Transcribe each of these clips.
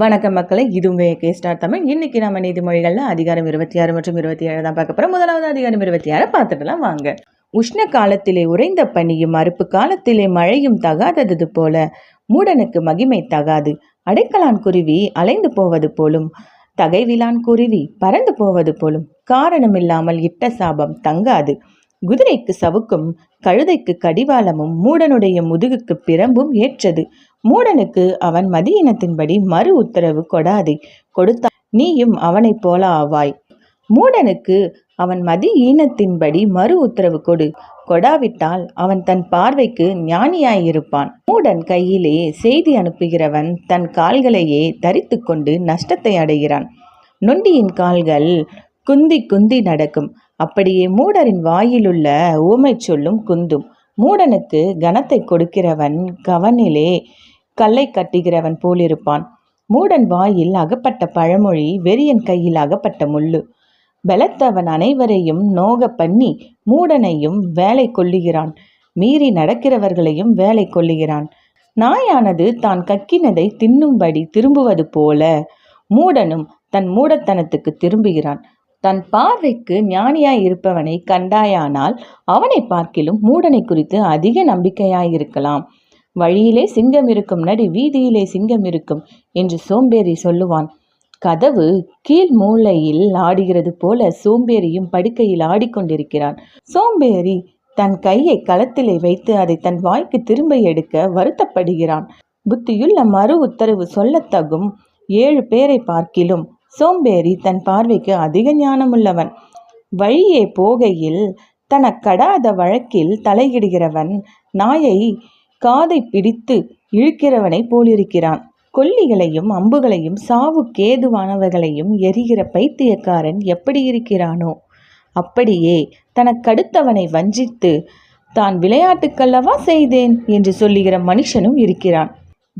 வணக்கம் மக்களை இது உங்கள் ஸ்டார் தமிழ். இன்னைக்கு நம்ம நீதிமொழிகளில் அதிகாரம் இருபத்தி ஆறு மற்றும் இருபத்தி ஏழு தான் பார்க்க போகிறோம் முதலாவது அதிகாரம் இருபத்தி ஆறு பார்த்துட்டுலாம் வாங்க. உஷ்ண காலத்திலே உறைந்த பனியும் அறுப்பு காலத்திலே மழையும் தகாதது போல மூடனுக்கு மகிமை தகாது. அடைக்கலான் குருவி அலைந்து போவது போலும் தகைவிலான் குருவி பறந்து போவது போலும். காரணமில்லாமல் இட்ட சாபம் தங்காது. குதிரைக்கு சவுக்கும் கழுதைக்கு கடிவாளமும் மூடனுடைய முதுகுக்கு பிரம்பும் ஏற்றது. மூடனுக்கு அவன் மதியினத்தின்படி மறு உத்தரவு கொடாதே கொடுத்தா நீயும் அவனைப் போல ஆவாய். மூடனுக்கு அவன் மதி ஈனத்தின்படி மறு உத்தரவு கொடு. கொடாவிட்டால் அவன் தன் பார்வைக்கு ஞானியாயிருப்பான். மூடன் கையிலே செய்தி அனுப்புகிறவன் தன் கால்களையே தரித்து கொண்டு நஷ்டத்தை அடைகிறான். நொண்டியின் கால்கள் குந்தி குந்தி நடக்கும். அப்படியே மூடரின் வாயிலுள்ள ஊமை சொல்லும் குந்தும் மூடனுக்கு கனத்தை கொடுக்கிறவன் கவனிலே கல்லை கட்டுகிறவன் போலிருப்பான். மூடன் வாயில் அகப்பட்ட பழமொழி வெறியன் கையில் அகப்பட்ட முள்ளு. பலத்தவன் அனைவரையும் நோக பண்ணி மூடனையும் வேலை கொள்ளுகிறான். மீறி நடக்கிறவர்களையும் வேலை கொள்ளுகிறான். நாயானது தான் கக்கினதை தின்னும்படி திரும்புவது போல மூடனும் தன் மூடத்தனத்துக்கு திரும்புகிறான். தன் பார்வைக்கு ஞானியாய் இருப்பவனை கண்டாயானால் அவனை பார்க்கிலும் மூடனை குறித்து அதிக நம்பிக்கையாயிருக்கலாம் வழியிலே சிங்கம் இருக்கும் நடு வீதியிலே சிங்கம் இருக்கும் என்று சோம்பேறி சொல்லுவான். கதவு கீழ் மூலையில் ஆடுகிறது போல சோம்பேறியும் படுக்கையில் ஆடிக்கொண்டிருக்கிறான். சோம்பேறி தன் கையை களத்திலே வைத்து அதை தன் வாய்க்கு திரும்ப எடுக்க வருத்தப்படுகிறான். புத்தியுள்ள மறு உத்தரவு சொல்லத்தகும் ஏழு பேரை பார்க்கிலும் சோம்பேறி தன் பார்வைக்கு அதிக ஞானமுள்ளவன். வழியே போகையில் தனக்கடாத வழக்கில் தலையிடுகிறவன் நாயை காதை பிடித்து இழுக்கிறவனை போலிருக்கிறான். கொல்லிகளையும் அம்புகளையும் சாவுக்கேதுவானவர்களையும் எரிகிற பைத்தியக்காரன் எப்படி இருக்கிறானோ? அப்படியே தனக்கடுத்தவனை வஞ்சித்து தான் விளையாட்டுக்கல்லவா செய்தேன் என்று சொல்லுகிற மனுஷனும் இருக்கிறான்.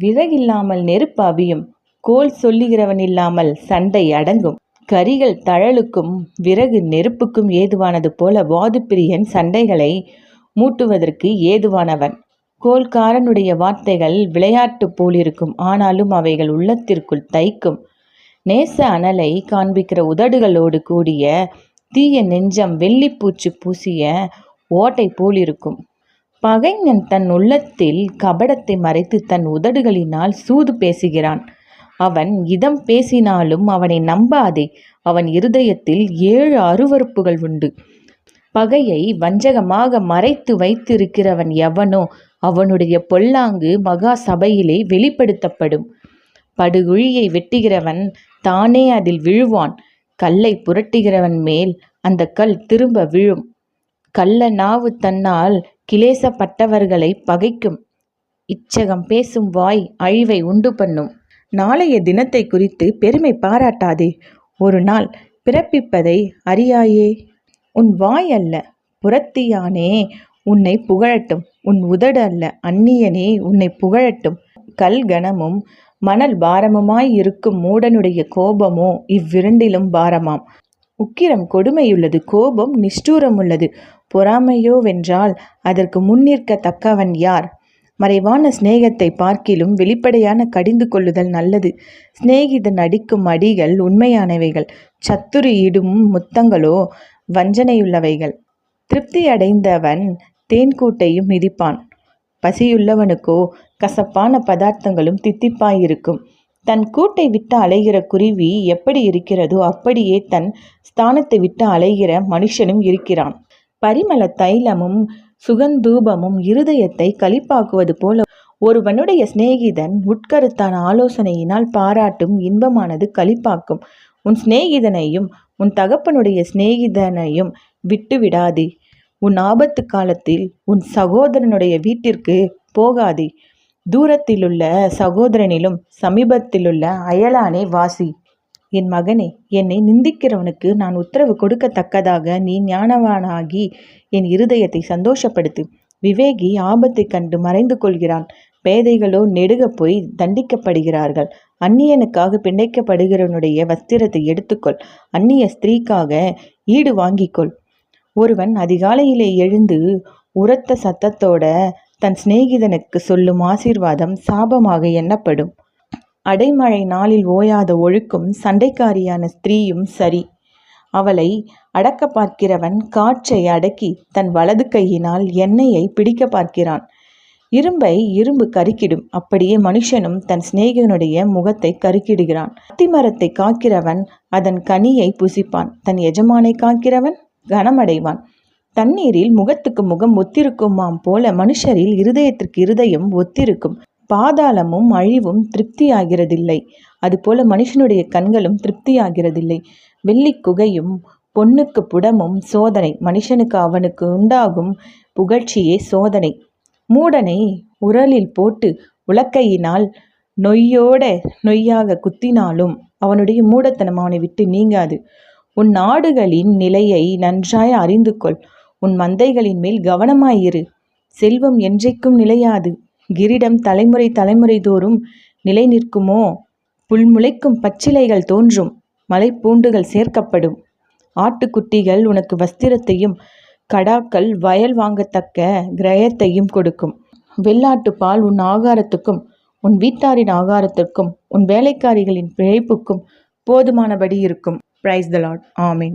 விறகில்லாமல் நெருப்பு அவியும் கோல் சொல்லுகிறவன் இல்லாமல் சண்டை அடங்கும். கரிகள் தழலுக்கும் விறகு நெருப்புக்கும் ஏதுவானது போல வாதுப்பிரியன் சண்டைகளை மூட்டுவதற்கு ஏதுவானவன். கோல்காரனுடைய வார்த்தைகள் விளையாட்டு போலிருக்கும் ஆனாலும் அவைகள் உள்ளத்திற்குள் தைக்கும். நேச அனலை காண்பிக்கிற உதடுகளோடு கூடிய தீய நெஞ்சம் வெள்ளிப்பூச்சி பூசிய ஓட்டை போலிருக்கும். பகைஞன் தன் உள்ளத்தில் கபடத்தை மறைத்து தன் உதடுகளினால் சூது பேசுகிறான். அவன் இதம் பேசினாலும் அவனை நம்பாதே. அவன் இருதயத்தில் ஏழு அருவறுப்புகள் உண்டு. பகையை வஞ்சகமாக மறைத்து வைத்திருக்கிறவன் எவனோ அவனுடைய பொல்லாங்கு மகா சபையிலே வெளிப்படுத்தப்படும். படுகுழியை வெட்டுகிறவன் தானே அதில் விழுவான். கல்லை புரட்டுகிறவன் மேல் அந்த கல் திரும்ப விழும். கள்ள நாவு தன்னால் கிளேசப்பட்டவர்களை பகைக்கும். இச்சகம் பேசும் வாய் அழிவை உண்டு பண்ணும். நாளைய தினத்தை குறித்து பெருமை பாராட்டாதே. ஒரு நாள் பிறப்பிப்பதை அறியாயே. உன் வாய் அல்ல புறத்தியானே உன்னை புகழட்டும். உன் உதடு அல்ல அந்நியனே உன்னை புகழட்டும். கல் கணமும் மணல் பாரமுமாய் இருக்கும் மூடனுடைய கோபமோ இவ்விரண்டிலும் பாரமாம். உக்கிரம் கொடுமையுள்ளது கோபம் நிஷ்டூரம் உள்ளது பொறாமையோவென்றால் அதற்கு முன்னிற்க தக்கவன் யார்? மறைவான சிநேகத்தை பார்க்கிலும் வெளிப்படையான கடிந்து கொள்ளுதல் நல்லது. சிநேகிதன் அடிக்கும் அடிகள் உண்மையானவைகள் சத்துரு இடும் முத்தங்களோ வஞ்சனையுள்ளவைகள். திருப்தி அடைந்தவன் தேன்கூட்டையும் மிதிப்பான். பசியுள்ளவனுக்கோ கசப்பான பதார்த்தங்களும் தித்திப்பாயிருக்கும். தன் கூட்டை விட்டு அலைகிற குருவி எப்படி இருக்கிறதோ அப்படியே தன் ஸ்தானத்தை விட்டு அலைகிற மனுஷனும் இருக்கிறான். பரிமள தைலமும் சுகந்தூபமும் இருதயத்தை களிப்பாக்குவது போல ஒருவனுடைய சிநேகிதன் உட்கருத்தான ஆலோசனையினால் பாராட்டும் இன்பமானது களிப்பாக்கும். உன் சிநேகிதனையும் உன் தகப்பனுடைய சிநேகிதனையும் விட்டு விடாதே உன் ஆபத்து காலத்தில் உன் சகோதரனுடைய வீட்டிற்கு போகாதே. தூரத்திலுள்ள சகோதரனிலும் சமீபத்திலுள்ள அயலானே வாசி. என் மகனே என்னை நிந்திக்கிறவனுக்கு நான் உத்தரவு கொடுக்கத்தக்கதாக நீ ஞானவானாகி என் இருதயத்தை சந்தோஷப்படுத்து. விவேகி ஆபத்தை கண்டு மறைந்து கொள்கிறான் பேதைகளோ நெடுக போய் தண்டிக்கப்படுகிறார்கள். அந்நியனுக்காக பிணைக்கப்படுகிறவனுடைய வஸ்திரத்தை எடுத்துக்கொள். அந்நிய ஸ்திரீக்காக ஈடு வாங்கிக்கொள். ஒருவன் அதிகாலையிலே எழுந்து உரத்த சத்தத்தோட தன் சிநேகிதனுக்கு சொல்லும் ஆசீர்வாதம் சாபமாக எண்ணப்படும். அடைமழை நாளில் ஓயாத ஒழுக்கும் சண்டைக்காரியான ஸ்திரீயும் சரி. அவளை அடக்க பார்க்கிறவன் காற்றை அடக்கி தன் வலது கையினால் எண்ணெயை பிடிக்க பார்க்கிறான். இரும்பை இரும்பு கருக்கிடும். அப்படியே மனுஷனும் தன் சிநேகிதனுடைய முகத்தை கருக்கிடுகிறான். அத்திமரத்தை காக்கிறவன் அதன் கனியை புசிப்பான். தன் எஜமானை காக்கிறவன் கனமடைவான். தண்ணீரில் முகத்துக்கு முகம் ஒத்திருக்குமாம் போல மனுஷரில் இருதயத்திற்கு இருதயம் ஒத்திருக்கும். பாதாளமும் அழிவும் திருப்தியாகிறதில்லை. அதுபோல மனுஷனுடைய கண்களும் திருப்தியாகிறதில்லை. வெள்ளி குகையும் பொன்னுக்கு புடமும் சோதனை மனுஷனுக்கு அவனுக்கு உண்டாகும் புகழ்ச்சியே சோதனை. மூடனை உரலில் போட்டு உலக்கையினால் நொய்யோட நொய்யாக குத்தினாலும் அவனுடைய மூடத்தனம் அவனை விட்டு நீங்காது. உன் நாடுகளின் நிலையை நன்றாய் அறிந்து கொள் உன் மந்தைகளின் மேல் கவனமாயிரு செல்வம் என்றைக்கும் நிலையாது. கிரீடம் தலைமுறை தலைமுறை தோறும் நிலை நிற்குமோ? புல்முளைக்கும் பச்சிலைகள் தோன்றும். மலைப்பூண்டுகள் சேர்க்கப்படும். ஆட்டுக்குட்டிகள் உனக்கு வஸ்திரத்தையும் கடாக்கள் வயல் வாங்கத்தக்க கிரயத்தையும் கொடுக்கும். வெள்ளாட்டு பால் உன் ஆகாரத்துக்கும் உன் வீட்டாரின் ஆகாரத்திற்கும் உன் வேலைக்காரிகளின் பிழைப்புக்கும் போதுமானபடி இருக்கும். பிரைஸ் த லாட் ஆமீன்